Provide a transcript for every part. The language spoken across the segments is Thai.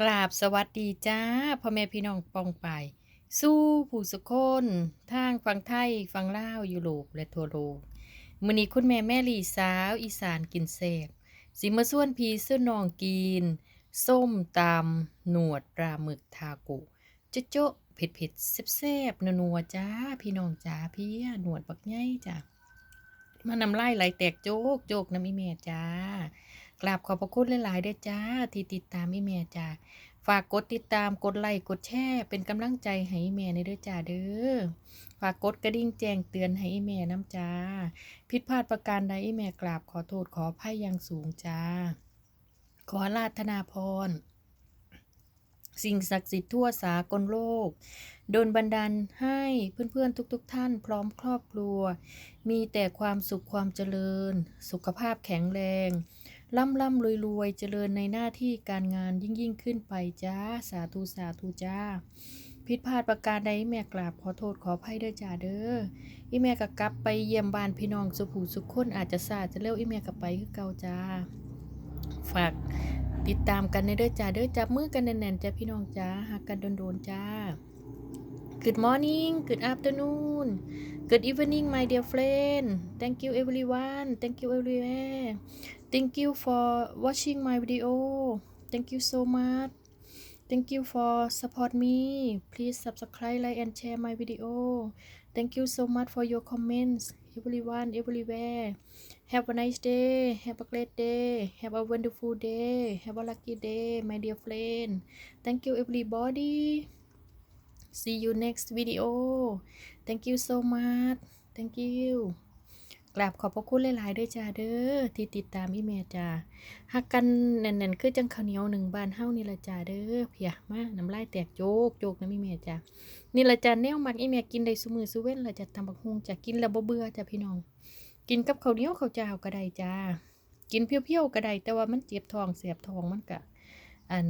กราบสวัสดีจ้าพ่อแม่พี่น้องปองไป สู้ผู้สุคนทางฝั่งไทยฝั่งลาวยุโรปและทั่วโลกมือนี้คุณแม่แม่ลีสาว อีสานกินแซบสิมาส่วนพี่ส่วนนองกิน ส้มตำหนวดปลาหมึกทาโกะโจ๊ะโจ๊ะเผ็ดเผ็ดๆแซ่บๆนัวๆจ้า พี่น้องจ้าพี่หนวดบักใหญ่จ้ามานำไล่ไหลแตกโจกโจกน้ำอีเมียจ้า กราบขอบพระคุณหลายๆเด้อจ้า ที่ติดตามอีเมียจ้าฝากกดติดตามกดไลค์กดแชร์เป็นกำลังใจให้อีเมียในเด้อจ้าเด้อฝากกดกระดิ่งแจ้งเตือนให้อีเมียน้ำจ้า ผิดพลาดประการใดอีเมียกราบขอโทษขออภัยอย่างสูงจ้า ขอราธนาพรสิ่งศักดิ์สิทธิ์ทั่วสากลโลก โดนบันดาลให้เพื่อนๆทุกๆท่านพร้อมครอบครัว มีแต่ความสุขความเจริญ สุขภาพแข็งแรง ร่ำร่ำรวยรวยเจริญในหน้าที่การงานยิ่งยิ่งขึ้นไปจ้า สาธุสาธุจ้า ผิดพลาดประการใดแม่กราบขอโทษขออภัยเด้อจ้าเด้ออีแม่ก็กลับไปเยี่ยมบ้านพี่น้องสุผูสุขคนอาจจะซาจะเร็วอีแม่ก็ไปคือเก่าจ้า ฝากติดตามกันในเด้อจ้าเด้อจับมือกันแน่นๆจ้าพี่น้องจ้าหักกันโดนๆจ้า Good morning good afternoon good evening my dear friend. Thank you everyone. Thank you everywhere. Thank you for watching my video. Thank you so much. Thank you for support me. Please subscribe like and share my video. Thank you so much for your comments everyone everywhere. Have a nice day. Have a great day. Have a wonderful day. Have a lucky day my dear friend. Thank you everybody see you next video thank you so much thank you กราบขอบพระคุณหลายๆด้วยจ้าเด้อที่ติดตามอีเมลจ้าหักกันแน่นๆคือจังข้าวเหนียวหนึ่งบานเฮ้านี่ละจ้าเด้อเพียมาน้ำลายแตกโจกโจกนะอีเมลจ้านี่ละจ้าแนวมักอีเมลกินได้ซุมือซุเว้นละจ้าทำบักฮงจ้ากินแล้วบ่เบื่อจ้าพี่น้อง กินกับข้าวเหนียวข้าวเจ้าก็ได้จ้ากินเพียวๆก็ได้แต่ว่ามันเจ็บท้องเสียบท้องมันก็อัน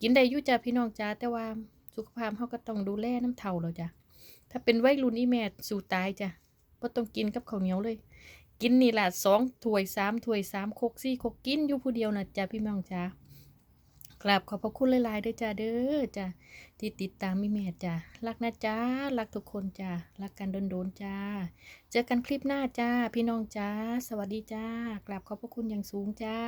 กินได้อยู่จ้าพี่น้องจ้าแต่ว่า สุขภาพเฮาก็ต้องดูแลน้ำเท่าแล้วจ้าถ้าเป็นวัยรุ่นอีแม่สู่ตายจ้าบ่ต้องกินกับข้าวเหนียวเลย กินนี่ละสองถ้วยสามถ้วยสามคกสี่คกกินอยู่ผู้เดียวนะจ้าพี่น้องจ้ากราบขอบพระคุณหลายๆด้วยจ้าเด้อจ้าที่ติดตามอีแม่จ้ารักนะจ้ารักทุกคนจ้ารักกันโดนๆจ้า เจอกันคลิปหน้าจ้าพี่น้องจ้าสวัสดีจ้ากราบขอบพระคุณอย่างสูงจ้า